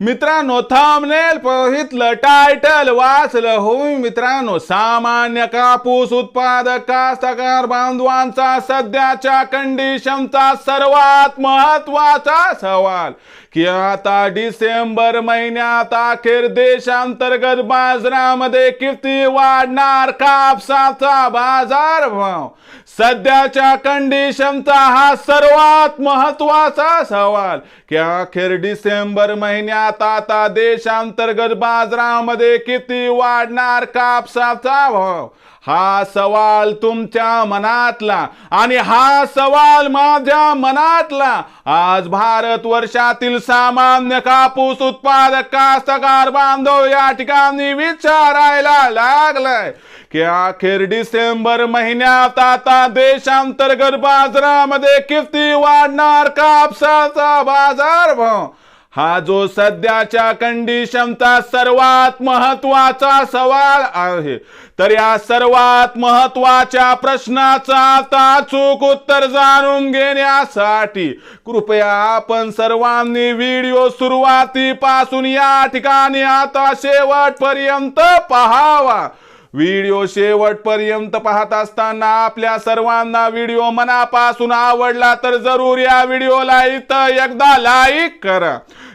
मित्रांनो थांबनेल बघितलं टायटल वाचलं होई मित्रांनो सामान्य कापूस उत्पादक कास्तकार बांधवांचा सध्याच्या कंडिशनचा सर्वात महत्त्वाचा सवाल. की आता डिसेंबर महिन्यात अखेर देशांतर्गत बाजारामध्ये किती वाढणार कापसाचा बाजार भाव सध्याच्या कंडिशनचा हा सर्वात महत्त्वाचा सवाल. की अखेर डिसेंबर महिन्यात आता देशांतर्गत बाजारामध्ये किती वाढणार कापसाचा भाव? हा सवाल तुमच्या मनातला आणि हा सवाल माझ्या मनातला. आज भारत वर्षातील सामान्य कापूस उत्पादक कास्तकार बांधव या ठिकाणी विचारायला लागलाय की अखेर डिसेंबर महिन्यात आता देशांतर्गत बाजारामध्ये किती वाढणार कापसाचा बाजार भाव हा जो सध्याच्या कंडिशनचा सर्वात महत्त्वाचा सवाल आहे तर या सर्वात महत्त्वाच्या प्रश्नाचा आता चूक उत्तर जाणून घेण्यासाठी कृपया आपण सर्वांनी व्हिडिओ सुरुवातीपासून या ठिकाणी आता शेवटपर्यंत पहावा. व्हिडिओ शेवटपर्यंत पाहत असताना आपल्या सर्वांना व्हिडिओ मनापासून आवडला तर जरूर या व्हिडिओला इथं एकदा लाईक करा.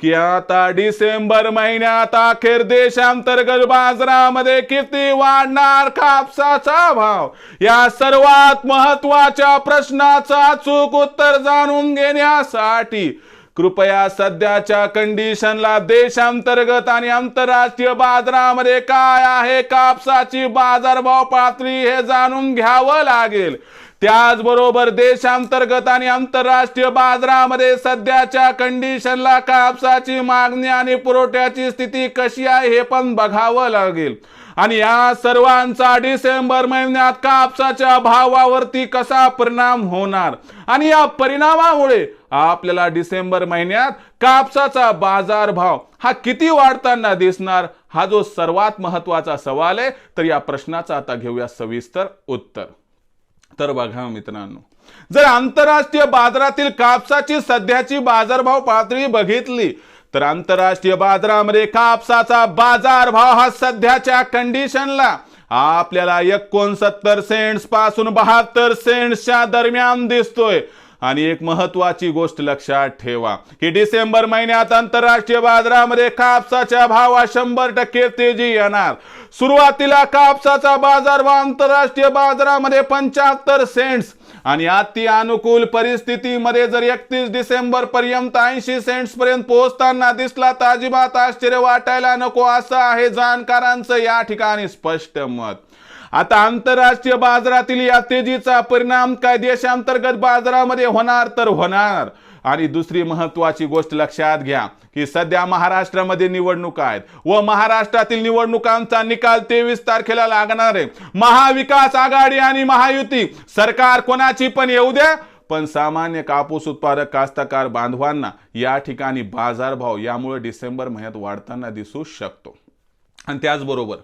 की आता डिसेंबर महिन्यात अखेर देशांतर्गत बाजारामध्ये किती वाढणार कापसाचा भाव? या सर्वात महत्त्वाच्या प्रश्नाचा चूक उत्तर जाणून घेण्यासाठी कृपया सध्याच्या कंडिशनला देशांतर्गत आणि आंतरराष्ट्रीय बाजारामध्ये काय आहे? कापसाची बाजारभाव पातळी हे जाणून घ्यावं लागेल. त्याचबरोबर देशांतर्गत आणि आंतरराष्ट्रीय बाजारामध्ये सध्याच्या कंडिशनला कापसाची मागणी आणि पुरवठ्याची स्थिती कशी आहे हे पण बघावं लागेल. आणि या सर्वांचा डिसेंबर महिन्यात कापसाच्या भावावरती कसा परिणाम होणार? आणि या परिणामामुळे आपल्याला डिसेंबर महिन्यात कापसाचा बाजार भाव हा किती वाढताना दिसणार? हा जो सर्वात महत्त्वाचा सवाल आहे तर या प्रश्नाचा आता घेऊया सविस्तर उत्तर. तर बघा मित्रांनो जर आंतरराष्ट्रीय बाजारातील कापसाची सध्याची बाजारभाव पातळी बघितली तर आंतरराष्ट्रीय बाजारामध्ये कापसाचा बाजारभाव हा सध्याच्या कंडिशनला आपल्याला एकोणसत्तर सेंट्सपासून बहात्तर सेंट्सच्या दरम्यान दिसतोय. आणि एक महत्वाची गोष्ट लक्षात ठेवा की डिसेंबर महिन्यात आंतरराष्ट्रीय बाजारामध्ये कापसाच्या भावात शंभर टक्के तेजी येणार. सुरुवातीला कापसाचा बाजार भाव आंतरराष्ट्रीय बाजारामध्ये पंच्याहत्तर सेंट्स आणि अति अनुकूल परिस्थितीमध्ये जर एकतीस डिसेंबर पर्यंत ऐंशी सेंट्स पर्यंत पोहोचताना दिसला तर अजिबात आश्चर्य वाटायला नको असं आहे जाणकारांचं या ठिकाणी स्पष्ट मत. आता आंतरराष्ट्रीय बाजारातील या तेजीचा परिणाम काय देशांतर्गत बाजारामध्ये होणार तर होणार. आणि दुसरी महत्वाची गोष्ट लक्षात घ्या की सध्या महाराष्ट्रामध्ये निवडणुका आहेत व महाराष्ट्रातील निवडणुकांचा निकाल तेवीस तारखेला लागणार आहे. महाविकास आघाडी आणि महायुती सरकार कोणाची पण येऊ द्या पण सामान्य कापूस उत्पादक कास्तकार बांधवांना या ठिकाणी बाजारभाव यामुळे डिसेंबर महिन्यात वाढताना दिसू शकतो. आणि त्याचबरोबर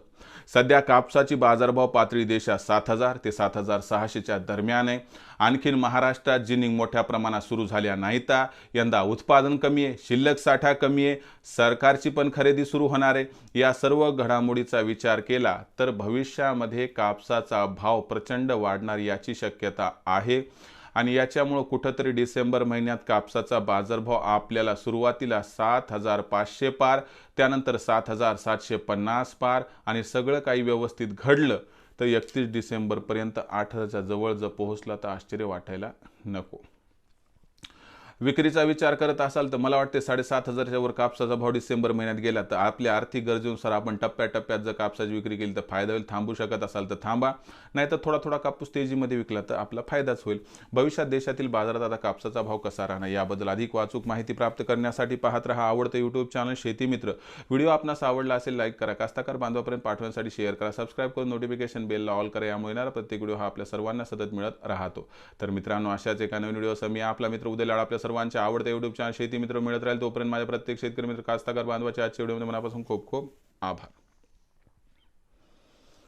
सध्या कापसाची बाजारभाव पातळी देशात सात हजार ते सात हजार सहाशेच्या दरम्यान आहे. आणखीन महाराष्ट्रात जिनिंग मोठ्या प्रमाणात सुरू झाल्या नाहीता. यंदा उत्पादन कमी आहे शिल्लक साठा कमी आहे सरकारची पण खरेदी सुरू होणार आहे. या सर्व घडामोडीचा विचार केला तर भविष्यामध्ये कापसाचा भाव प्रचंड वाढणार याची शक्यता आहे. आणि याच्यामुळं कुठंतरी डिसेंबर महिन्यात कापसाचा बाजारभाव आपल्याला सुरुवातीला सात हजार पाचशे पार त्यानंतर सात हजार सातशे पन्नास पार आणि सगळं काही व्यवस्थित घडलं तर एकतीस डिसेंबरपर्यंत आठ हजारच्या जवळ जर पोहोचला तर आश्चर्य वाटायला नको. विक्रीचा विचार करत असाल तर मला वाटते साडेसात हजारच्या वर कापसाचा भाव डिसेंबर महिन्यात गेला. तर आपल्या आर्थिक गरजेनुसार आपण टप्प्याटप्प्यात जर कापसाची विक्री केली तर फायदा होईल. थांबू शकत असाल तर थांबा. नाही तर थोडा थोडा कापूस तेजीमध्ये विकला तर आपला फायदाच होईल. भविष्यात देशातील बाजारात आता कापसाचा भाव कसा राहणार याबद्दल अधिक वाचूक माहिती प्राप्त करण्यासाठी पाहत राहा आवडतं यूट्यूब चॅनल शेती मित्र. व्हिडिओ आपणास आवडला असेल लाईक करा. कास्ताकार बांधवापर्यंत पाठवण्यासाठी शेअर करा. सबस्क्राईब करून नोटिफिकेशन बेलला ऑल करा. यामुळे येणारा प्रत्येक व्हिडिओ हा आपल्या सर्वांना सतत मिळत राहतो. तर मित्रांनो अशाच एका नवीन व्हिडिओ मी आपला मित्र उद्या लाड आपल्या सर्वांच्या आवडत्या युट्यूब चॅनल शेती मित्र मिळत राहील तोपर्यंत माझ्या प्रत्येक शेतकरी मित्र कास्ताकार बांधवाच्या आजच्या व्हिडिओमध्ये मनापासून खूप खूप आभार.